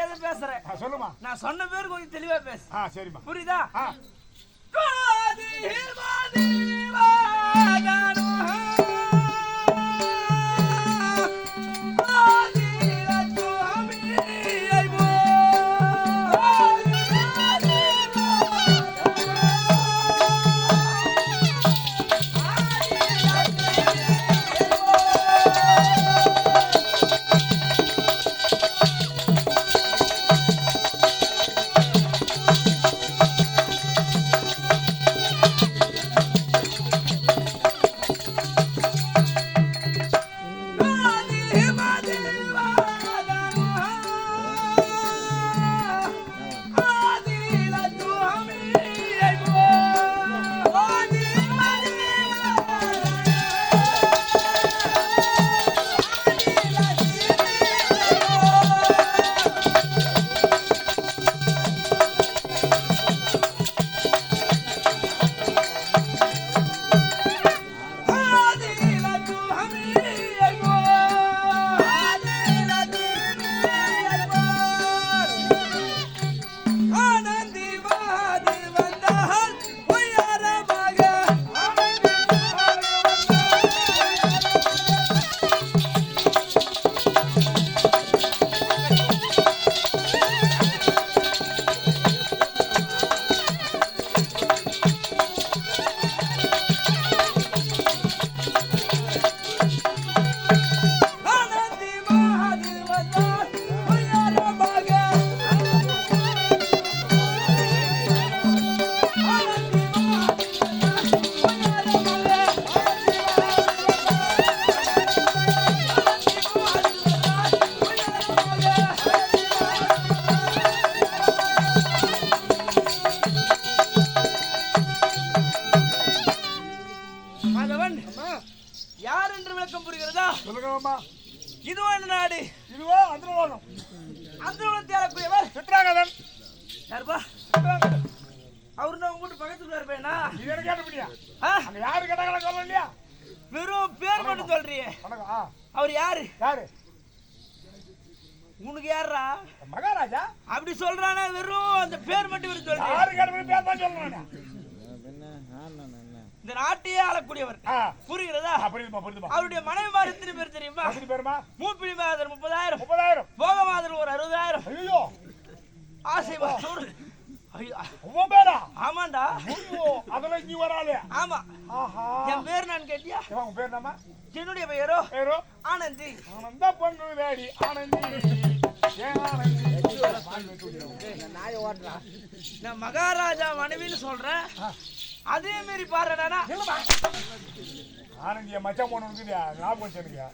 தெரியாத பேசுறேன்? சொல்லுமா? நான் சொன்ன பேர் கொஞ்சம் தெளிவா பேசு. சரிம்மா. புரியுதா? யார் என்று விளக்கம் புரிகிறதா? சொல்லுங்கம்மா இதுவோ இந்த நாடு? இதுவோ அந்தரவாதம். அந்த தேடக்கூடியவர் சித்ராகதன் யாருப்பா? அவரு நான் உங்ககிட்ட பக்கத்துல இருப்பேனா இது என்ன கேட்டபடியா? அங்க யாரு கேட்டாங்களா சொல்ல இல்லையா? வெறும் பேர் மட்டும் சொல்றியே. அவர் யாரு? யாரு? உனக்கு யாரா மகாராஜா? அப்படி சொல்றானா வெறும் அந்த பேர் மட்டும் சொல்றியே. யாரு கேட்டபடி பேர் தான் சொல்லணும் இந்த நாட்டையே ஆளக்கூடியவர். புரிகிறதா? புரியுதுமா புரியுதுமா அவருடைய மனைவி மாதிரி எத்தனை பேர் தெரியுமா? எத்தனை பேருமா மூப்பிடி மாதர் முப்பதாயிரம். முப்பதாயிரம். போக மாதர் ஒரு அறுபதாயிரம். ஐயோ. ஆசை மாதர் ஐயோ, உன் பேரா? ஆமாண்டா. ஐயோ அதெல்லாம் நீ வராளே ஆமா. என் பேர் நான் கேட்டியா? உன் பேர் என்னுடைய பெயரோ? பேரோ ஆனந்தி. ஆனந்த பொண்ணு வேடி ஆனந்தி. ஏன் ஆனந்தி? நான் மகாராஜா மனைவின்னு சொல்றேன். அதே மாரி இல்லம்மா. ஆனந்திய மச்சான் பொண்ணு இருக்குது ஞாபகம் வச்சு எனக்கு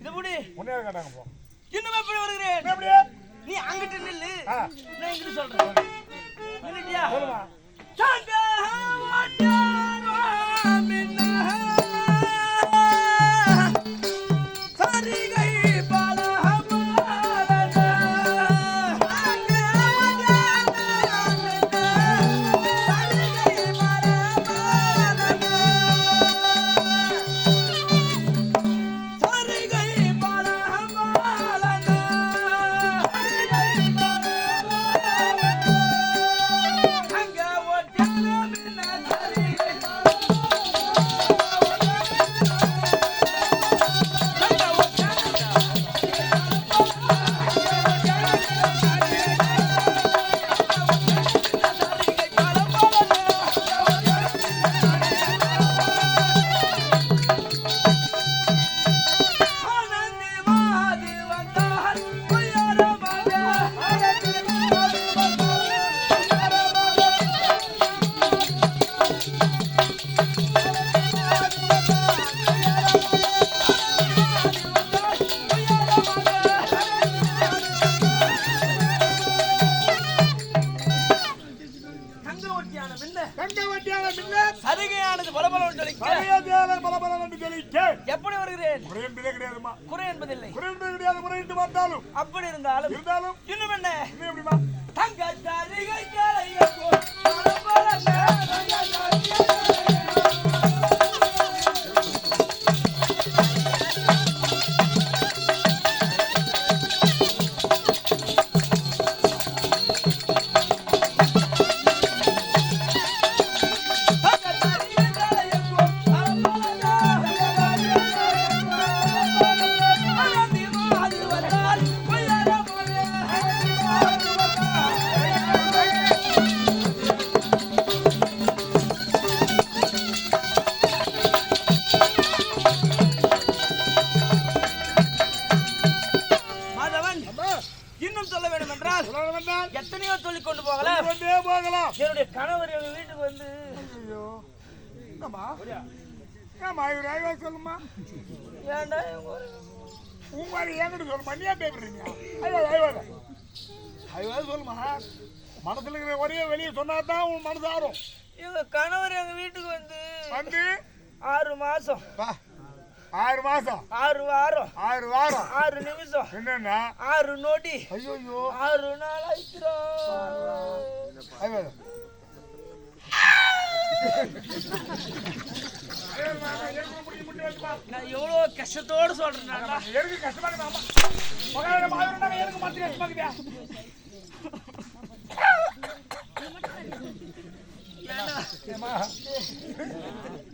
இது முடி முன்னே கேட்டாங்க போ இன்னும் எப்படி வருகிறேன்? நீ அங்கிட்டு நில்லு. நான் இங்கிட்டு சொல்றேன்? நின்னுட்டியா சொல்லுமா என்பதே கிடையாதுமா குறை என்பதில்லை குறை என்பது கிடையாது. முறை என்று பார்த்தாலும். அப்படி இருந்தாலும். இருந்தாலும். இன்னும் என்ன? இன்னும் எப்படிமா எத்தனையோ சொல்லிக் கொண்டு போகலாம் போகலாம். என்னுடைய கணவர் எங்க வீட்டுக்கு வந்து ஐயோ என்னம்மா? ஏம்மா இவர் ஐயோ சொல்லுமா எங்க ஊரு? உன் மாதிரி என்கிட்ட சொல்லுமா நீ ஏன் பேசுறீங்க ஐயோ ஐயோ ஐயோ. சொல்லுமா மனசுல இருக்கிற ஒரே வெளியே சொன்னா தான் உன் மனசு ஆறும். எங்க கணவர் எங்க வீட்டுக்கு வந்து வந்து ஆறு மாசம். ஆறு மாசம். ஆறு வாரம். ஆறு வாரம். ஆறு நிமிஷம். என்னன்னா? ஆறு நொடி. ஐயோ ஆறு நாள் நான் எவ்வளோ கஷ்டத்தோடு சொல்றேன்டா எனக்கு கஷ்டமா எனக்கு இருக்குதா.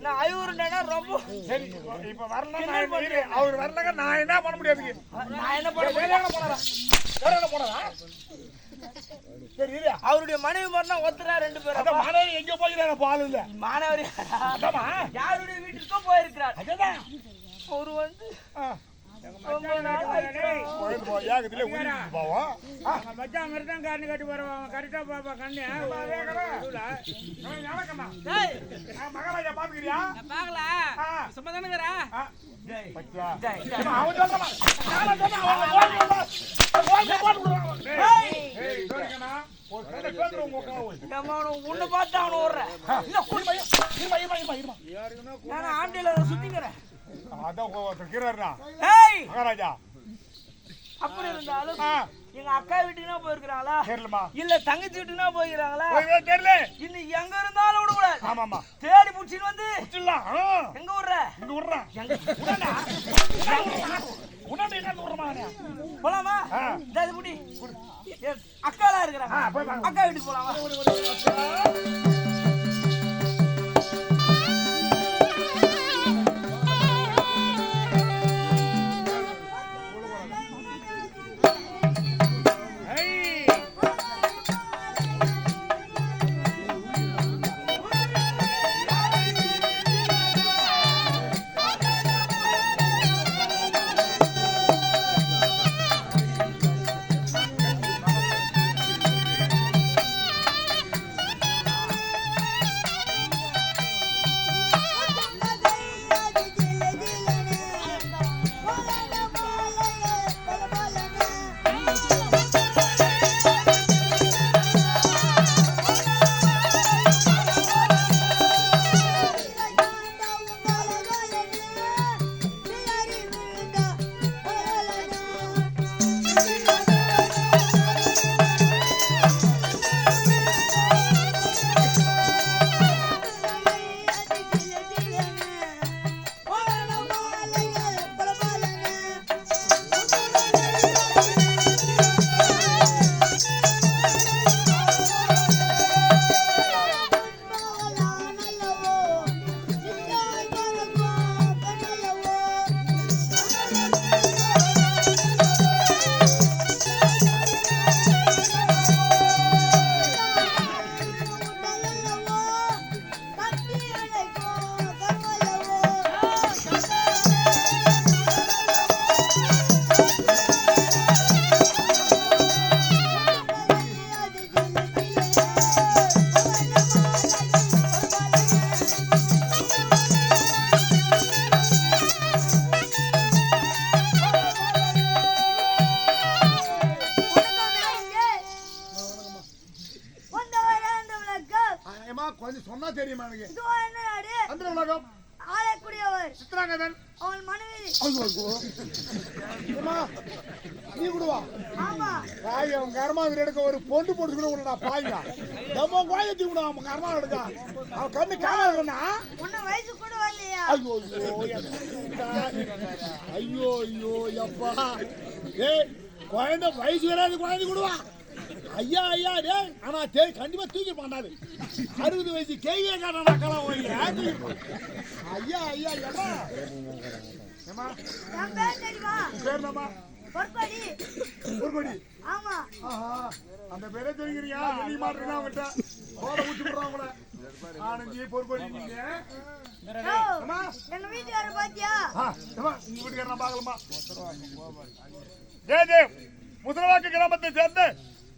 நான் ஐயூறுனா ரொம்ப. சரி இப்ப. அவர் வரலங்க நான் என்ன பண்ண முடியாது நான் என்ன பண்ண போனாரா? சரி அவருடைய மனைவி மரணா ஒத்துறா ரெண்டு பேரும் மனைவி எங்க போகிறாங்க பால் இல்ல. மாணவர். யாருடைய வீட்டுக்கும் போயிருக்கிறார் அதுதான். அவரு வந்து ஆ. போவோம் மச்சான் கட்டி போறவன் அவன் கரெக்டா பாப்பா கண்ணு மகாராஜா பாத்துக்கிறியா பாக்கல சும்மா தானுங்கிறா அவன் சொல்றான் உன்னை பார்த்து அவனை விடுறேன் ஆண்டில சுத்திக்கிறேன் அதான் ஏய்! மகாராஜா. அப்படி இருந்தாலும் எங்க அக்கா வீட்டுக்குனா போயிருக்கிறாங்களா தெரியலமா இல்ல தங்கச்சி வீட்டுக்குனா போயிருக்கிறாங்களா? தெரியல. இன்னும் எங்க இருந்தாலும் விடக்கூடாது. ஆமாமா தேடி புடிச்சின்னு வந்து. எங்க விடுற? இங்க விடுறான். எங்க உடனே. என்ன விடுறமா போலாமா? ஆ. இந்த இது புடி. அக்காலாம் இருக்கிறாங்க. அக்கா வீட்டுக்கு போலாமா? நீ ஆமா. ராய் அவன் கர்மாந்திரி எடுக்க ஒரு பொண்டு போட்டு கூட விடா பாய்ங்க நம்ம கோயத்தி விட அவன் கர்மா எடுக்க அவன் கண்ணு காணா இருக்கா வயசு கூட வரலையா? ஐயோ ஐயோ ஐயோ. ஐயோ எப்பா ஏய் குழந்தை வயசு வராது குழந்தை கொடுவா ஐயா ஐயா டேய் ஆனா தே கண்டிப்பா தூக்கி பண்ணாது அறுபது வயசு கேவிய காட்டா கலாம் ஐயா ஐயா ஏமா பேர் என்னம்மா? பொற்கொடி. பொற்கொடி. ஆமா. ஆஹா அந்த பேரே தெரியுறியா வெளிய மாட்டுறா அவங்கிட்ட போட ஊத்தி ஆனந்தி பொற்கொடி நீங்க. அம்மா எங்க வீட்டுக்காரர் பாத்தியா? உங்க வீட்டுக்காரர் நான் பார்க்கலாமா? ஜெய் ஜெய். முசலவாக்கு கிராமத்தை சேர்ந்த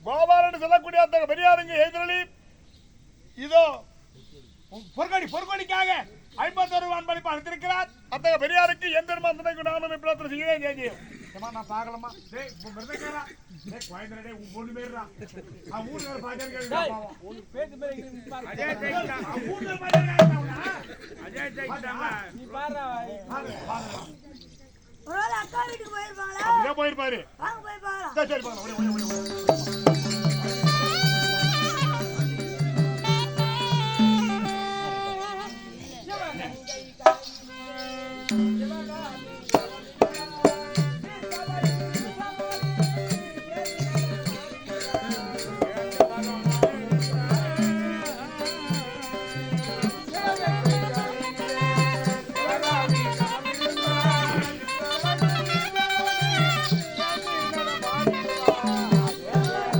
கோபாலன் சொல்லக்கூடிய அந்த பெரியாருங்க எதிரொலி. இதோ பொற்கொடி பொற்கொடிக்காக ஐம்பத்தொரு அன்பளிப்பு அளித்திருக்கிறார். அத்தகைய பெரியாருக்கு எந்த இப்படி செய்யவே செய்யும் ஏமா நான் பார்க்கலாமா டேய் உன் மிருதக்காரா டேய் குழந்தை டேய் உன் பொண்ணு பேருடா இங்க பாரு. அஜய் அஜய் நீ அக்கா வீட்டுக்கு போயிருப்பாங்களா அப்படியே போயிருப்பாரு. வாங்க போய் பார்க்கலாம் சரி சரி பாருங்க ஓடி ஓடி ஓடி என்ன பாருங்க?